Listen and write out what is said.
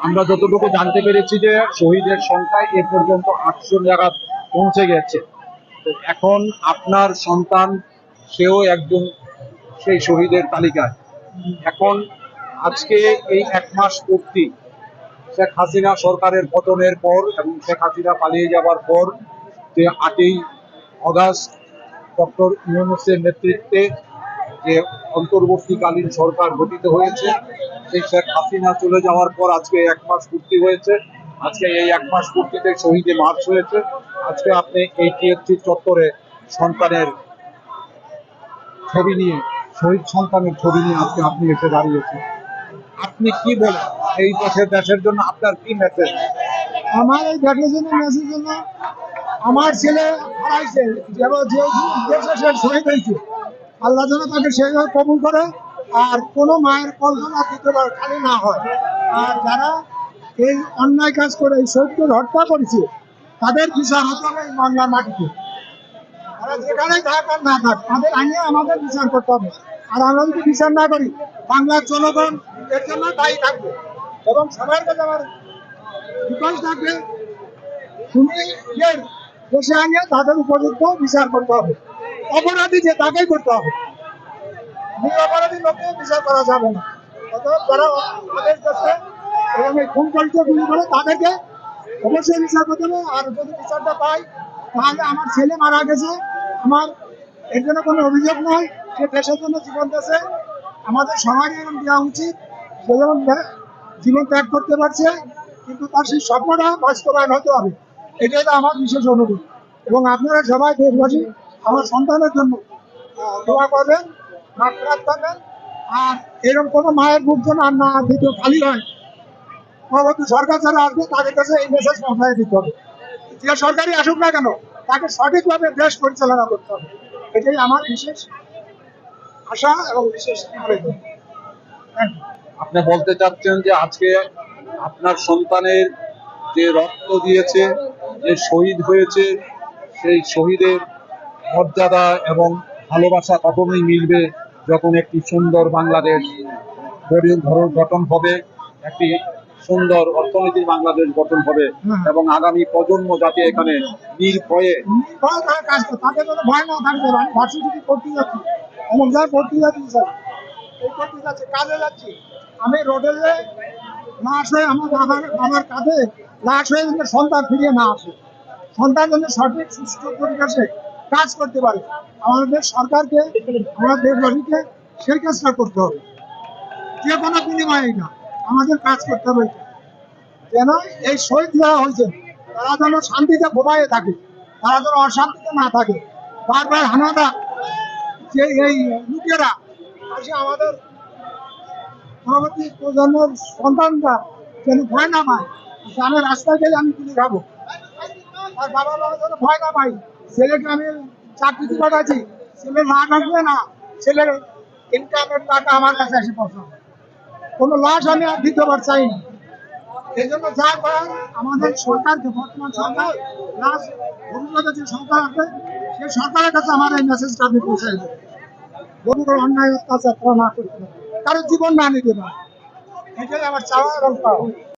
আমরা যতটুকু জানতে পেরেছি যে শহীদের সংখ্যা এ পর্যন্ত আটশো জায়গা পৌঁছে গেছে। তো এখন আপনার সন্তান, সেও একজন সেই শহীদের তালিকায়। এখন আজকে এই এক মাস পূর্তি শেখ হাসিনা সরকারের পতনের পর এবং শেখ হাসিনা পালিয়ে যাবার পর যে আটই অগাস্ট ডক্টর ইউনুসের নেতৃত্বে যে অন্তর্বর্তীকালীন সরকার গঠিত হয়েছে সেই শেখ হাসিনা চলে যাওয়ার পর আজকে এক মাস পূর্তি হয়েছে আজকে এই এক মাস পূর্তিতে শহীদে মার্চ হয়েছে আজকে আপনি এই টিএসসি চত্বরে সন্তানের ছবি নিয়ে শহীদ সন্তানের ছবি নিয়ে আজকে আপনি এসে দাঁড়িয়েছেন আপনি কি বলেন এই দেশের দেশের জন্য আপনার কি মেসেজ আমার এই দেশের জন্য মেসেজ জন্য আমার ছেলে হারাইছে যেমন যে শহীদ হয়েছে আল্লাহ যেন তাকে সেইভাবে কবুল করে, আর কোনো মায়ের কল্পনা দ্বিতীয়বার খালি না হয়। আর যারা এই অন্যায় কাজ করে, এই শহীদকে হত্যা করেছে, তাদের বিচার হতে হবে এই বাংলার মাটিতে। তারা যেখানেই থাক আর না থাক, তাদের আনিয়ে আমাদের বিচার করতে হবে। আর আমরা যদি বিচার না করি, বাংলার জনগণ এর জন্য দায়ী থাকবে। এবং সবার কাছে আমার বিকল্প থাকবে, তুমি দেশে আনিয়ে তাদের উপযুক্ত বিচার করতে হবে। অপরাধী যে, তাকেই করতে হবে। অপরাধী লোককে বিচার করা যাবে না। অবশ্যই বিচার আর যদি বিচারটা পাই, তাহলে আমার ছেলে মারা গেছে। আমার জন্য কোনো অভিযোগ নয় সে জন্য জীবন আমাদের সবারই এরকম দেওয়া উচিত। জীবন ত্যাগ করতে পারছে, কিন্তু তার সেই স্বপ্নটা বাস্তবায়ন হতে হবে। এটাই আমার বিশেষ অনুরোধ। এবং আপনারা সবাই দেশবাসী আমার সন্তানের জন্য। দোয়া করবেন করবেন আর এরকম কোনো মায়ের বুক যেন আর না দ্বিতীয় খালি হয় পরবর্তী সরকার যারা আসবে, তাদের কাছে এই মেসেজ পৌঁছায় দিতে হবে। যে সরকারই আসুক না কেন, তাকে সঠিকভাবে দেশ পরিচালনা করতে হবে। এটাই আমার বিশেষ আশা এবং বিশেষ আপনি বলতে চাচ্ছেন যে আজকে আপনার সন্তানের যে রক্ত দিয়েছে, যে শহীদ হয়েছে, সেই শহীদের মর্যাদা এবং ভালোবাসা তখনই মিলবে যখন একটি সুন্দর বাংলাদেশ গঠন হবে একটি সুন্দর অর্থনীতির বাংলাদেশ গঠন হবে এবং আগামী প্রজন্ম যাতে এখানে নির্ভয়ে ভয় না থাকবে আমি ভার্সিটি পড়তে যাচ্ছি অমুক জায়গায় পড়তে যাচ্ছি স্যার পড়তে যাচ্ছি কাজে যাচ্ছি। আমি রোডে লাশ হয়ে আমার বাবার কাঁধে লাশ হয়ে সন্তান ফিরিয়ে না আসে। সন্তান যেন সঠিক সুস্থ পরিবেশে কাজ করতে পারে। আমাদের সরকারকে, আমাদের দেশবাসীকে সেই কাজটা করতে হবে। যে কোনো বিনিময়ে না আমাদের কাজ করতে হবে। যেন এই শহীদ যারা হয়েছে তারা যেন শান্তিতে ঘুমায়ে থাকে, তারা যেন অশান্তিতে না থাকে। বারবার হানাদা, যে এই লোকেরা আসে আমাদের পরবর্তী প্রজন্মের সন্তানরা যেন ভয় না পায়। আমি রাস্তায় গেলে আমি গুলি খাব আর বাবা মা যেন ভয় না পাই ছেলেকে আমি পাঠাচ্ছি। ছেলে না থাকবে না। ছেলের ইনকামের টাকা আমার কাছে কোনো লাশ আমি আর না। যা করার আমাদের বর্তমান সরকার ভবিষ্যতে যে সরকার আসবে সেই সরকারের কাছে আমার এই মেসেজটা আমি পৌঁছে দেবো। অন্যায়, অত্যাচার তারা না করতে কারও জীবন না নিতে পারে। এটাই আমার চাওয়া